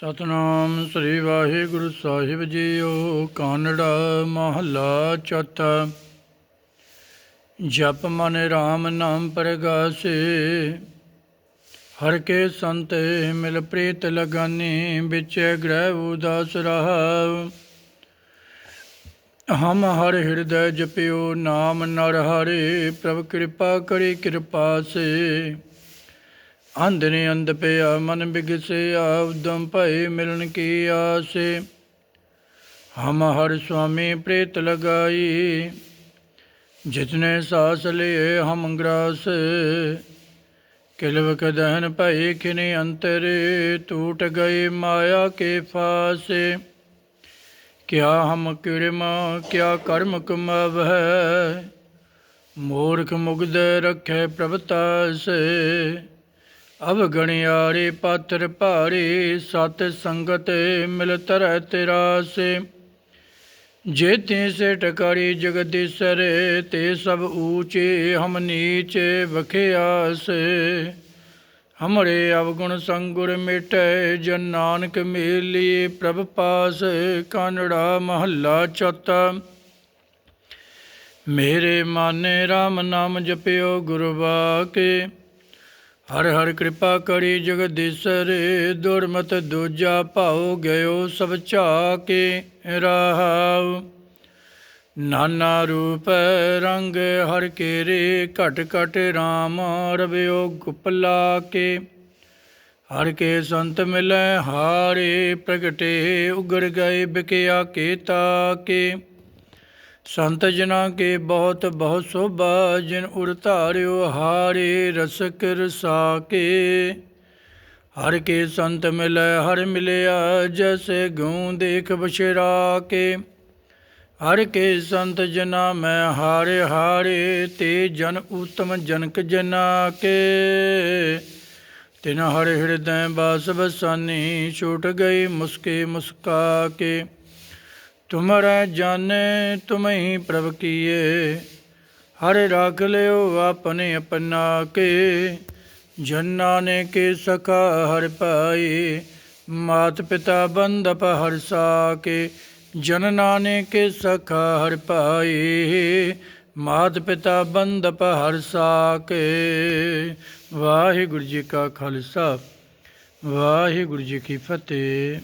ਸਤਨਾਮ ਸ੍ਰੀ ਵਾਹਿਗੁਰੂ ਸਾਹਿਬ ਜੀਓ, ਕਾਨੜਾ ਮਹੱਲਾ ਚੌਥਾ। ਜਪ ਮਨ RAM ਨਾਮ ਪ੍ਰਗਾਸੇ, ਹਰ ਕੇ ਸੰਤ ਮਿਲ ਪ੍ਰੀਤ ਲਗਾਨੀ, ਵਿੱਚ ਗ੍ਰਹਿ ਉਦਾਸ ਰਹਾ ਹਮ ਹਰ ਹਿਰਦੈ ਜਪਿਓ ਨਾਮ ਨਰ ਹਰੇ, ਪ੍ਰਭ ਕਿਰਪਾ ਕਰੀ ਕਿਰਪਾ ਸੇ। ਅੰਧ ਨੇ ਅੰਧ ਪਿਆ, ਮਨ ਬਿਗਸਿਆ, ਉਦਮ ਭਏ ਮਿਲਣ ਕੀ ਆਸੇ। ਹਮ ਹਰ ਸੁਆਮੀ ਪ੍ਰੀਤ ਲਗਾਈ, ਜਿਤਨੇ ਸਾਸ ਲਿਏ ਹਮ ਗ੍ਰਾਸ। ਕਿਲਵ ਕਦਹਨ ਭਈ ਕਿਨੇ ਅੰਤਰੇ ਟੂਟ ਗਏ ਮਾਇਆ ਕੇ ਫਾਸੇ। ਕਿਆ ਹਮ ਕਿਰਮ, ਕਿਆ ਕਰਮ ਕਮਾਵਹਿ। ਮੂਰਖ ਮੁਗਧ ਰਖੈ ਪ੍ਰਭਤਾਸੇ ਅਬ ਗਣਿਆਰੇ ਪਾਤਰ ਭਾਰੇ, ਸਤ ਸੰਗਤ ਮਿਲ ਤਰੈ ਤੇਰਾਸੇ ਜੇ ਤੇ ਸੇ ਟਕਾਰੀ ਜਗਦੀਸ਼ਰ ਤੇ ਸਭ ਊਚੇ ਹਮ ਨੀਚੇ ਵਖਿਆਸੇ ਹਮਰੇ ਅਵਗੁਣ ਸੰਗੁਰ ਮਿਟੈ, ਜਨ ਨਾਨਕ ਮੇਲੀ ਪ੍ਰਭ ਪਾਸ, ਕਾਨੜਾ ਮਹੱਲਾ ਚੌਥਾ ਮੇਰੇ ਮਾਨੇ RAM ਨਾਮ ਜਪਿਓ ਗੁਰੂ ਬਾਕੇ ਹਰ ਹਰ ਕਿਰਪਾ ਕਰੀ ਜਗਦੀਸ਼ਰ ਦੁਰਮਤ ਦੂਜਾ ਭਾਉ ਗਇਓ ਸਭ ਝਾਕੇ ਰਹਾਉ ਨਾਨਾ ਰੂਪ ਰੰਗ ਹਰ ਕੇਰੇ, ਘਟ ਘਟ RAM ਰਵਿਓ ਗੁਪਲਾ ਕੇ ਹਰ ਕੇ ਸੰਤ ਮਿਲੈ ਹਾਰੇ, ਪ੍ਰਗਟੇ ਉਗੜ ਗਏ ਬਿਕਿਆ ਕੇ ਤਾਕੇ। ਸੰਤ ਜਨਾ ਕੇ ਬਹੁਤ ਬਹੁਤ ਸੋਭਾ, ਜਿਨ ਉਰ ਧਾਰਿਓ ਹਾਰੇ ਰਸਕ ਰਸਾ ਕੇ। ਹਰ ਕੇ ਸੰਤ ਮਿਲੈ, ਹਰ ਮਿਲਿਆ, ਜੈਸੇ ਗੂੰ ਦੇਖ ਬਸ਼ਰਾ ਕੇ। ਹਰ ਕੇ ਸੰਤ ਜਨਾ ਮੈਂ ਹਾਰੇ ਹਾਰੇ, ਤੇ ਜਨ ਉਤਮ ਜਨਕ ਜਨਾ ਕੇ। ਤਿਨ ਹਰ ਹਿਰਦੈ ਬਾਸ ਬਸਾਨੀ ਛੂਟ ਗਈ ਮੁਸਕੇ ਮੁਸਕਾ ਕੇ। ਤੁਮਰੈ ਜਾਣੇ, ਤੁਮਹੀ ਪ੍ਰਭ ਕੀਏ। ਹਰਿ ਰਾਖ ਲਿਓ ਆਪਣੇ ਆਪਣਾ ਕੇ। ਜਨਾਂ ਨੇ ਕੇ ਸਖਾ ਹਰ ਪਾਈ ਮਾਤ ਪਿਤਾ ਬੰਦਪ ਹਰ ਸਾਕੇ। ਜਨ ਨਾਨੇ ਕੇ ਸਖਾ ਹਰ ਪਾਈ ਮਾਤ ਪਿਤਾ ਬੰਦਪ ਹਰਸਾ ਕੇ ਵਾਹਿਗੁਰੂ ਜੀ ਕਾ ਖਾਲਸਾ। ਵਾਹਿਗੁਰੂ ਜੀ ਕੀ ਫਤਿਹ।